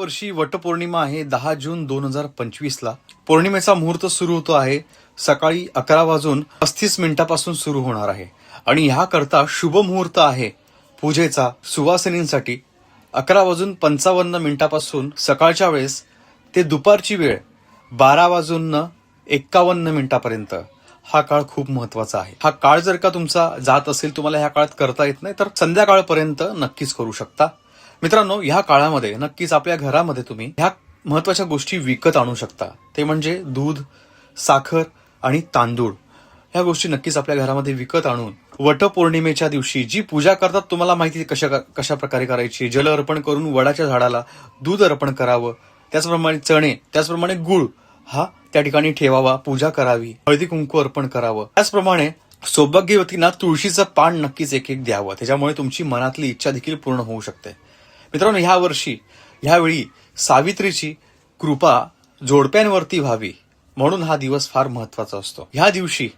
वर्षी वटपौर्णिमा आहे दहा जून दोन हजार पंचवीस ला पौर्णिमेचा मुहूर्त सुरू होतो आहे सकाळी अकरा वाजून पस्तीस मिनिटापासून सुरू होणार आहे. आणि ह्याकरता शुभ मुहूर्त आहे पूजेचा सुवासिनींसाठी. अकरा वाजून पंचावन्न मिनिटापासून सकाळच्या वेळेस ते दुपारची वेळ बारा वाजून एक्कावन्न मिनिटापर्यंत. हा काळ खूप महत्त्वाचा आहे. हा काळ जर का तुमचा जात असेल तुम्हाला ह्या काळात करता येत नाही तर संध्याकाळपर्यंत नक्कीच करू शकता. मित्रांनो ह्या काळामध्ये नक्कीच आपल्या घरामध्ये तुम्ही ह्या महत्त्वाच्या गोष्टी विकत आणू शकता. ते म्हणजे दूध साखर आणि तांदूळ. ह्या गोष्टी नक्कीच आपल्या घरामध्ये विकत आणून वटपौर्णिमेच्या दिवशी जी पूजा करतात तुम्हाला माहिती कशा कशा प्रकारे करायची? जल अर्पण करून वडाच्या झाडाला दूध अर्पण करावं. त्याचप्रमाणे चणे त्याचप्रमाणे गुळ हा त्या ठिकाणी ठेवावा पूजा करावी हळदी कुंकू अर्पण करावं. त्याचप्रमाणे सौभाग्यवतींना तुळशीचं पान नक्कीच एक एक द्यावं. त्याच्यामुळे तुमची मनातली इच्छा देखील पूर्ण होऊ शकते. मित्रांनो ह्या वर्षी ह्यावेळी सावित्रीची कृपा जोडप्यांवरती व्हावी म्हणून हा दिवस फार महत्त्वाचा असतो. ह्या दिवशी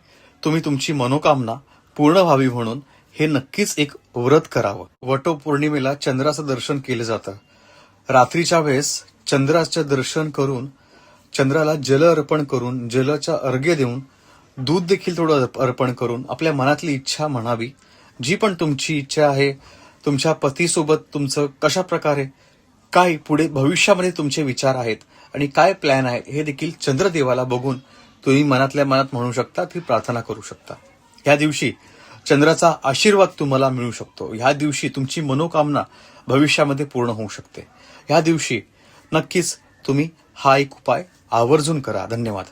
तुम्ही तुमची मनोकामना पूर्ण व्हावी म्हणून हे नक्कीच एक व्रत करावं. वटपौर्णिमेला चंद्राचं दर्शन केलं जातं. रात्रीच्या वेळेस चंद्राचं दर्शन करून चंद्राला जल अर्पण करून जलाच्या अर्घ्य देऊन दूध देखील थोडं अर्प- अर्पण करून आपल्या मनातली इच्छा म्हणावी जी पण तुमची इच्छा आहे तुमच्या पतीसोबत तुमचं कशा प्रकारे काय पुढे भविष्यामध्ये तुमचे विचार आहेत आणि काय प्लॅन आहे हे देखील चंद्रदेवाला बघून तुम्ही मनातल्या मनात म्हणू शकता ती प्रार्थना करू शकता. ह्या दिवशी चंद्राचा आशीर्वाद तुम्हाला मिळू शकतो. ह्या दिवशी तुमची मनोकामना भविष्यामध्ये पूर्ण होऊ शकते. ह्या दिवशी नक्कीच तुम्ही हा एक उपाय आवर्जून करा. धन्यवाद.